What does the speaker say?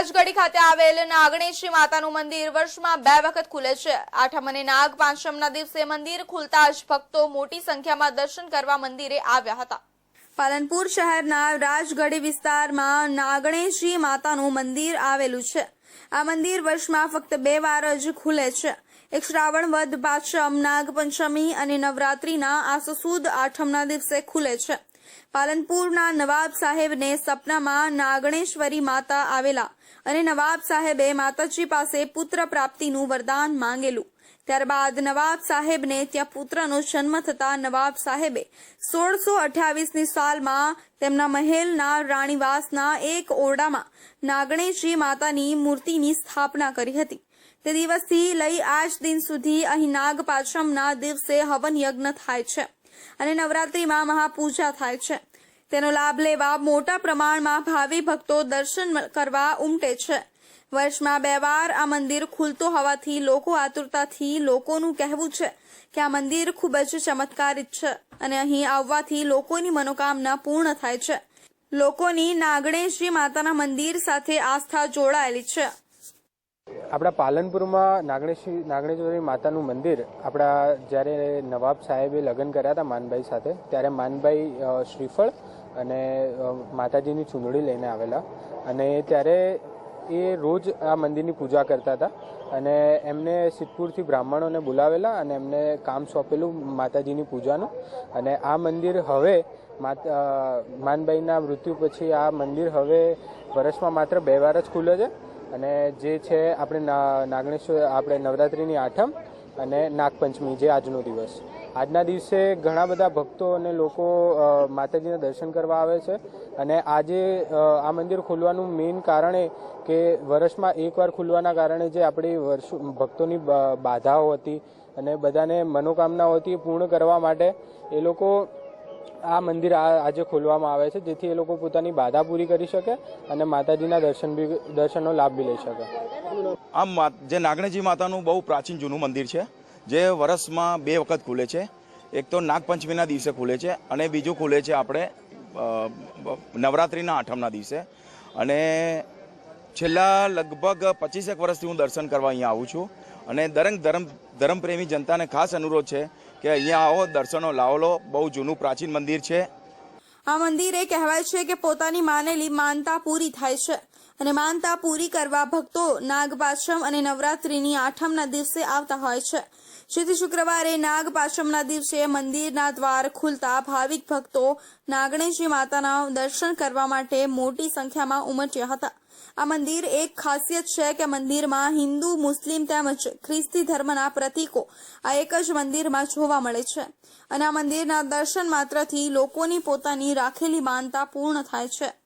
રાજગઢી ખાતે આવેલ નાગણેશ્વરી માતાનું મંદિર વર્ષમાં બે વખત ખુલે છે. આઠમ અને નાગ પાંચમના દિવસે મંદિર ખુલતા જ ભક્તો મોટી સંખ્યામાં દર્શન કરવા મંદિરે આવ્યા હતા. પાલનપુર શહેરના રાજગઢી વિસ્તારમાં નાગણેશ્વરી માતાનું મંદિર આવેલું છે. આ મંદિર વર્ષમાં ફક્ત બે વાર જ ખુલે છે. એક શ્રાવણ વદ, પાંચમ, નાગપંચમી અને નવરાત્રીના આસો સુદ આઠમના દિવસે ખુલે છે. પાલનપુરના નવાબ સાહેબને સપનામાં નાગણેશ્વરી માતા આવેલા અને નવાબ સાહેબે માતાજી પાસે પુત્ર પ્રાપ્તિનું વરદાન માંગેલું. ત્યારબાદ નવાબ સાહેબને ત્યાં પુત્રનો જન્મ થતા નવાબ સાહેબે સોળસો અઠ્યાવીસની સાલમાં તેમના મહેલના રાણીવાસના એક ઓરડામાં નાગણેશજી માતાની મૂર્તિની સ્થાપના કરી હતી. તે દિવસથી લઈ આજ દિન સુધી અહીં નાગપાશ્રમના દિવસે હવન યજ્ઞ થાય છે. અને નવરાત્રિમાં મહાપૂજા થાય છે. તેનો લાભ લેવા મોટા પ્રમાણમાં ભાવિ ભક્તો દર્શન કરવા ઉમટે છે. વર્ષમાં બે વાર આ મંદિર ખુલતું હોવાથી લોકો આતુરતાથી લોકોનું કહેવું છે કે આ મંદિર ખૂબ જ ચમત્કારિત છે અને અહીં આવવાથી લોકોની મનોકામના પૂર્ણ થાય છે. લોકોની નાગણેશજી માતાના મંદિર સાથે આસ્થા જોડાયેલી છે. આપણા પાલનપુરમાં નાગણેશ્વરી નાગણેશ્વરી માતાનું મંદિર આપણા જ્યારે નવાબ સાહેબે લગ્ન કર્યા હતા માનભાઈ સાથે, ત્યારે માનભાઈ શ્રીફળ અને માતાજીની ચૂંદડી લઈને આવેલા. અને ત્યારે એ રોજ આ મંદિરની પૂજા કરતા હતા અને એમને સિદ્ધપુરથી બ્રાહ્મણોને બોલાવેલા અને એમને કામ સોંપેલું માતાજીની પૂજાનું. અને આ મંદિર હવે માનભાઈના મૃત્યુ પછી આ મંદિર હવે વર્ષમાં માત્ર બે વાર જ ખુલે છે. અને જે છે આપણે નાગણેશ્વર, આપણે નવરાત્રિની આઠમ અને નાગપંચમી, જે આજનો દિવસ. આજના દિવસે ઘણા બધા ભક્તો અને લોકો માતાજીના દર્શન કરવા આવે છે અને આજે આ મંદિર ખોલવાનું મેઇન કારણ એ કે વર્ષમાં એકવાર ખુલવાના કારણે જે આપણી વર્ષ, ભક્તોની બાધાઓ હતી અને બધાને મનોકામનાઓ હતી પૂર્ણ કરવા માટે એ લોકો આ મંદિર આજે ખોલવામાં આવે છે, જેથી એ લોકો પોતાની બાધા પૂરી કરી શકે અને માતાજીના દર્શન બી, દર્શનનો લાભ બી લઈ શકે. આમ જે નાગણેજી માતાનું બહુ પ્રાચીન જૂનું મંદિર છે, જે વર્ષમાં બે વખત ખુલે છે. એક તો નાગપંચમીના દિવસે ખુલે છે અને બીજું ખુલે છે આપણે નવરાત્રિના આઠમના દિવસે. અને છેલ્લા લગભગ પચીસેક વર્ષથી હું દર્શન કરવા અહીંયા આવું છું. અને દરેક ધર્મ, ધર્મપ્રેમી જનતાને ખાસ અનુરોધ છે કે અહીંયા આવો, દર્શનો લાવો લો. બહુ જૂનું પ્રાચીન મંદિર છે. આ મંદિરે કહેવાય છે કે પોતાની માનેલી માનતા પૂરી થાય છે. અને માનતા પૂરી કરવા ભક્તો નાગપાચમ અને નવરાત્રિની આઠમના દિવસે આવતા હોય છે. જેથી શુક્રવારે નાગપાચમના દિવસે મંદિરના દ્વાર ખુલતા ભાવિક ભક્તો નાગણેશજી માતાના દર્શન કરવા માટે મોટી સંખ્યામાં ઉમટ્યા હતા. આ મંદિર એક ખાસિયત છે કે મંદિરમાં હિન્દુ, મુસ્લિમ તેમજ ખ્રિસ્તી ધર્મના પ્રતીકો આ એક જ મંદિરમાં જોવા મળે છે. અને આ મંદિરના દર્શન માત્રથી લોકોની પોતાની રાખેલી માનતા પૂર્ણ થાય છે.